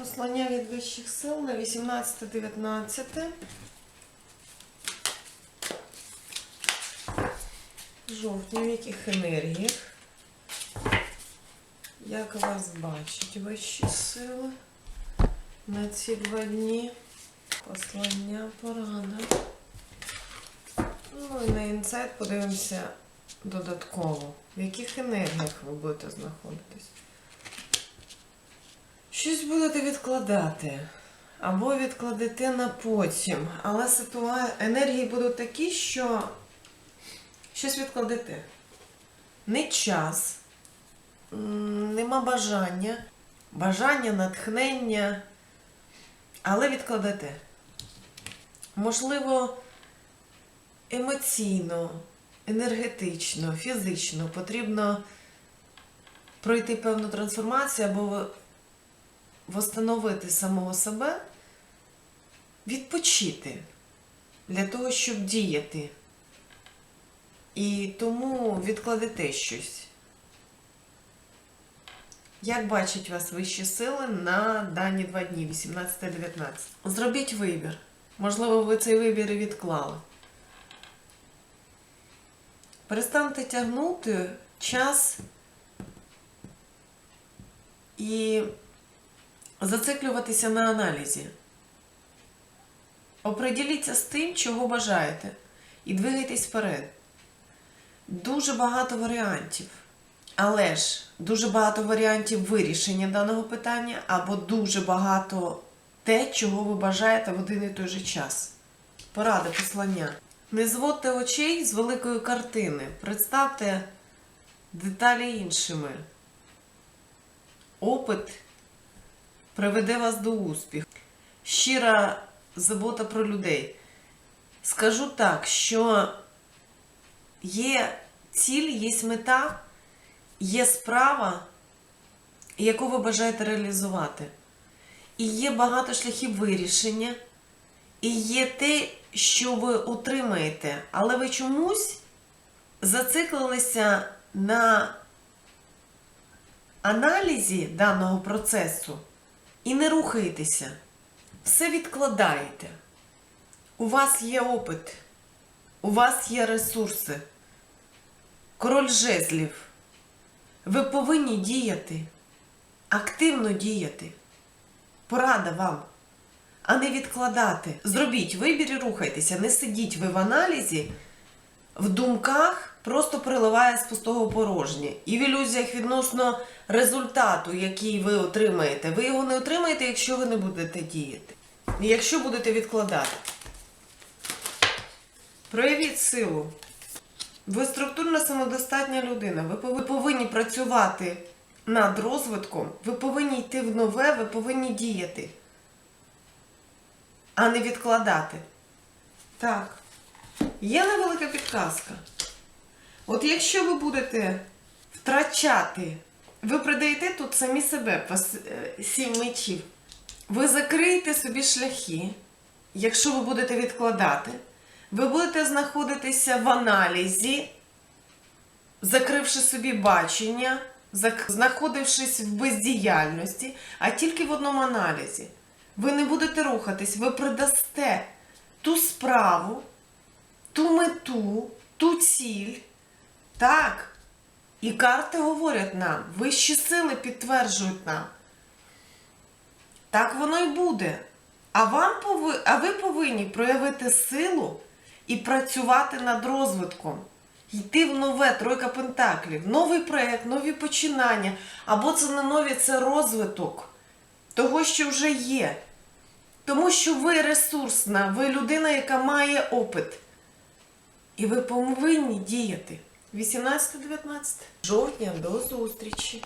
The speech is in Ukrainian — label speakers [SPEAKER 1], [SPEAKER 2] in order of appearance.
[SPEAKER 1] Послання від вищих сил на 18-19. Жовтні, в яких енергіях? Як вас бачать вищі сили на ці два дні? Послання, порада. Ну і на інсайт подивимося додатково. В яких енергіях ви будете знаходитись? Щось будете відкладати. Або відкладете на потім. Але ситуа... енергії будуть такі, що щось відкладете. Не час, нема бажання, бажання, натхнення, але відкладете. Можливо, емоційно, енергетично, фізично потрібно пройти певну трансформацію або восстановити самого себе, відпочити для того, щоб діяти. І тому відкладете щось. Як бачать вас вищі сили на дані два дні, 18-19? Зробіть вибір. Можливо, ви цей вибір і відклали. Перестаньте тягнути час і зациклюватися на аналізі. Оприділіться з тим, чого бажаєте, і двигайтесь вперед. Дуже багато варіантів. Але ж дуже багато варіантів вирішення даного питання, або дуже багато те, чого ви бажаєте в один і той же час. Порада послання. Не зводьте очей з великої картини. Представте деталі іншими. Опит приведе вас до успіху. Щира забота про людей. Скажу так, що є ціль, є мета, є справа, яку ви бажаєте реалізувати. І є багато шляхів вирішення, і є те, що ви отримаєте, але ви чомусь зациклилися на аналізі даного процесу і не рухаєтеся. Все відкладаєте. У вас є опит, у вас є ресурси, король жезлів. Ви повинні діяти, активно діяти. Порада вам, а не відкладати. Зробіть вибір і рухайтеся. Не сидіть ви в аналізі, в думках просто приливає з пустого порожнє. І в ілюзіях відносно результату, який ви отримаєте. Ви його не отримаєте, якщо ви не будете діяти. І якщо будете відкладати. Проявіть силу. Ви структурна самодостатня людина. Ви пов- ви повинні працювати над розвитком, ви повинні йти в нове, ви повинні діяти, а не відкладати. Так. Є невелика підказка. От якщо ви будете втрачати, ви придаєте тут самі себе е, сім мечів. Ви закриєте собі шляхи, якщо ви будете відкладати, ви будете знаходитися в аналізі, закривши собі бачення, знаходившись в бездіяльності, а тільки в одному аналізі. Ви не будете рухатись, ви придасте ту справу, ту мету, ту ціль. Так. І карти говорять нам, вищі сили підтверджують нам. Так воно й буде. А, вам пови... а ви повинні проявити силу і працювати над розвитком. Йти в нове тройка пентаклів, новий проєкт, нові починання. Або це не нові, це розвиток того, що вже є. Тому що ви ресурсна, ви людина, яка має опит. І ви повинні діяти. 18-19 жовтня до зустрічі!